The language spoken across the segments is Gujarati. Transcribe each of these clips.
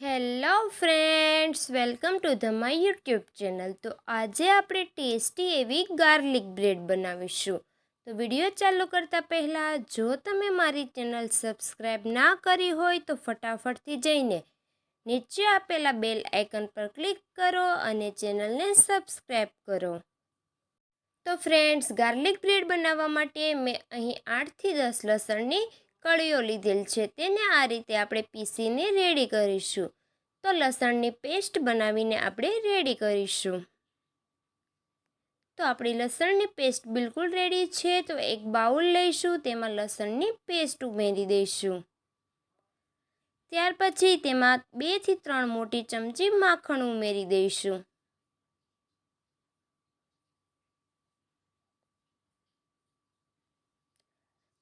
Hello friends, welcome to the my YouTube channel. તો આજે આપણે ટેસ્ટી એવી ગાર્લિક બ્રેડ બનાવીશું. તો વીડિયો ચાલુ કરતાં પહેલાં, જો તમે મારી ચેનલ સબસ્ક્રાઈબ ના કરી હોય, તો ફટાફટથી જઈને નીચે આપેલા બેલ આઇકન પર ક્લિક કરો અને ચેનલને સબસ્ક્રાઈબ કરો. તો ફ્રેન્ડ્સ, ગાર્લિક બ્રેડ બનાવવા માટે મેં અહીં આઠથી દસ લસણની કળીઓ લીધેલ છે. તેને આ રીતે આપણે પીસીને રેડી કરીશું. તો લસણની પેસ્ટ બનાવીને આપણે રેડી કરીશું. તો આપણી લસણની પેસ્ટ બિલકુલ રેડી છે. તો એક બાઉલ લઈશું, તેમાં લસણની પેસ્ટ ઉમેરી દઈશું. ત્યાર પછી તેમાં બેથી ત્રણ મોટી ચમચી માખણ ઉમેરી દઈશું.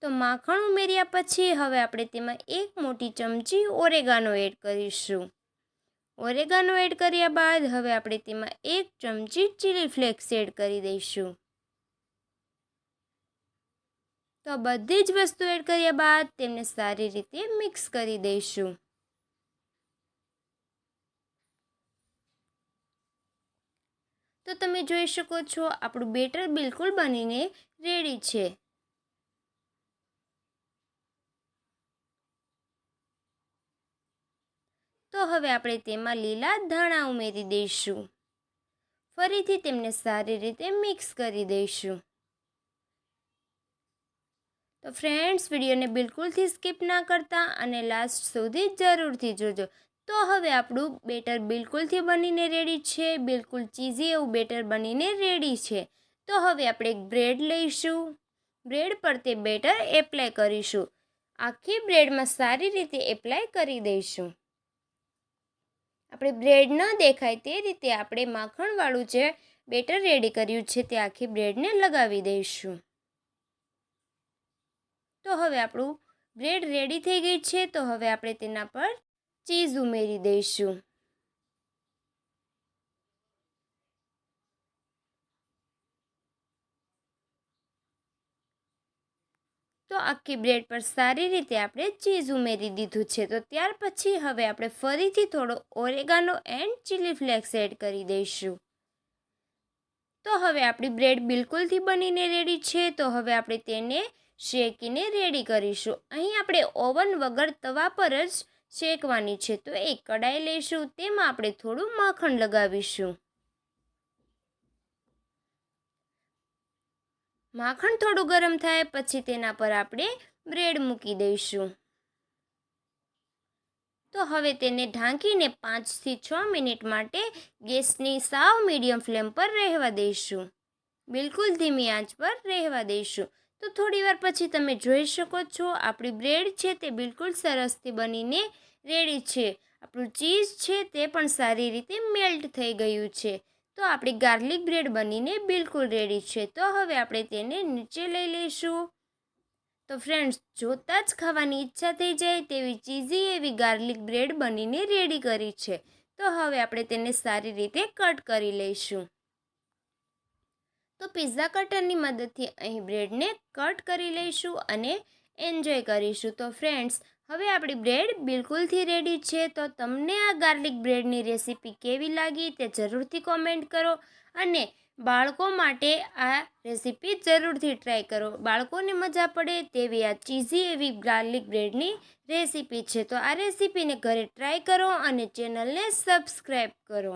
તો માખણ ઉમેર્યા પછી હવે આપણે તેમાં એક મોટી ચમચી ઓરેગાનો એડ કરીશું. ઓરેગાનો એડ કર્યા બાદ હવે આપણે તેમાં એક ચમચી ચીલી ફ્લેક્સ એડ કરી દઈશું. તો બધી જ વસ્તુ એડ કર્યા બાદ તેમને સારી રીતે મિક્સ કરી દઈશું. તો તમે જોઈ શકો છો આપણું બેટર બિલકુલ બનીને રેડી છે. તો હવે આપણે તેમાં લીલા ધાણા ઉમેરી દઈશું. ફરીથી તેમને સારી રીતે મિક્સ કરી દઈશું. તો ફ્રેન્ડ્સ વિડીયોને બિલકુલથી સ્કીપ ના કરતા અને લાસ્ટ સુધી જરૂરથી જોજો. તો હવે આપણું બેટર બિલકુલથી બનીને રેડી છે, બિલકુલ ચીઝી એવું બેટર બનીને રેડી છે. તો હવે આપણે એક બ્રેડ લઈશું. બ્રેડ પર તે બેટર એપ્લાય કરીશું. આખી બ્રેડમાં સારી રીતે એપ્લાય કરી દઈશું. આપણે બ્રેડ ન દેખાય તે રીતે આપણે માખણવાળું જે બેટર રેડી કર્યું છે તે આખી બ્રેડને લગાવી દઈશું. તો હવે આપણું બ્રેડ રેડી થઈ ગઈ છે, તો હવે આપણે તેના પર ચીઝ ઉમેરી દઈશું. તો આખી બ્રેડ પર સારી રીતે આપણે ચીઝ ઉમેરી દીધું છે. તો ત્યાર પછી હવે આપણે ફરીથી થોડો oregano and chilli flakes add કરી દઈશું. તો હવે આપણી બ્રેડ બિલકુલથી બનીને રેડી છે. તો હવે આપણે તેને શેકીને રેડી કરીશું. અહીં આપણે ઓવન વગર તવા પર જ શેકવાની છે. તો એક કડાઈ લઈશું. તેમાં આપણે થોડું માખણ લગાવીશું. માખણ થોડું ગરમ થાય, પછી તેના પર આપણે બ્રેડ મૂકી દઈશું. તો હવે તેને ઢાંકીને પાંચથી છ મિનિટ માટે ગેસની સાવ મીડિયમ ફ્લેમ પર રહેવા દઈશું. બિલકુલ ધીમી આંચ પર રહેવા દઈશું. તો થોડી વાર પછી તમે જોઈ શકો છો, આપણી બ્રેડ છે તે બિલકુલ સરસથી બનીને રેડી છે. આપણું ચીઝ છે તે પણ સારી રીતે મેલ્ટ થઈ ગયું છે. તો આપણી ગાર્લિક બ્રેડ બનીને બિલકુલ રેડી છે. તો હવે આપણે તેને નીચે લઈ લઈશું. તો ફ્રેન્ડ્સ, જોતાં જ ખાવાની ઈચ્છા થઈ જાય તેવી ચીઝી એવી ગાર્લિક બ્રેડ બનીને રેડી કરી છે. તો હવે આપણે તેને સારી રીતે કટ કરી લઈશું. તો પિઝા કટરની મદદથી અહીં બ્રેડને કટ કરી લઈશું અને એન્જોય કરીશું. તો ફ્રેન્ડ્સ હવે આપણી બ્રેડ બિલકુલથી રેડી છે તો તમને આ ગાર્લિક બ્રેડની રેસીપી કેવી લાગી તે જરૂરથી કોમેન્ટ કરો અને બાળકો માટે આ રેસીપી જરૂરથી ટ્રાય કરો. બાળકોને મજા પડે તેવી આ ચીઝી એવી ગાર્લિક બ્રેડની રેસીપી છે. તો આ રેસીપીને ઘરે ટ્રાય કરો અને ચેનલને સબસ્ક્રાઈબ કરો.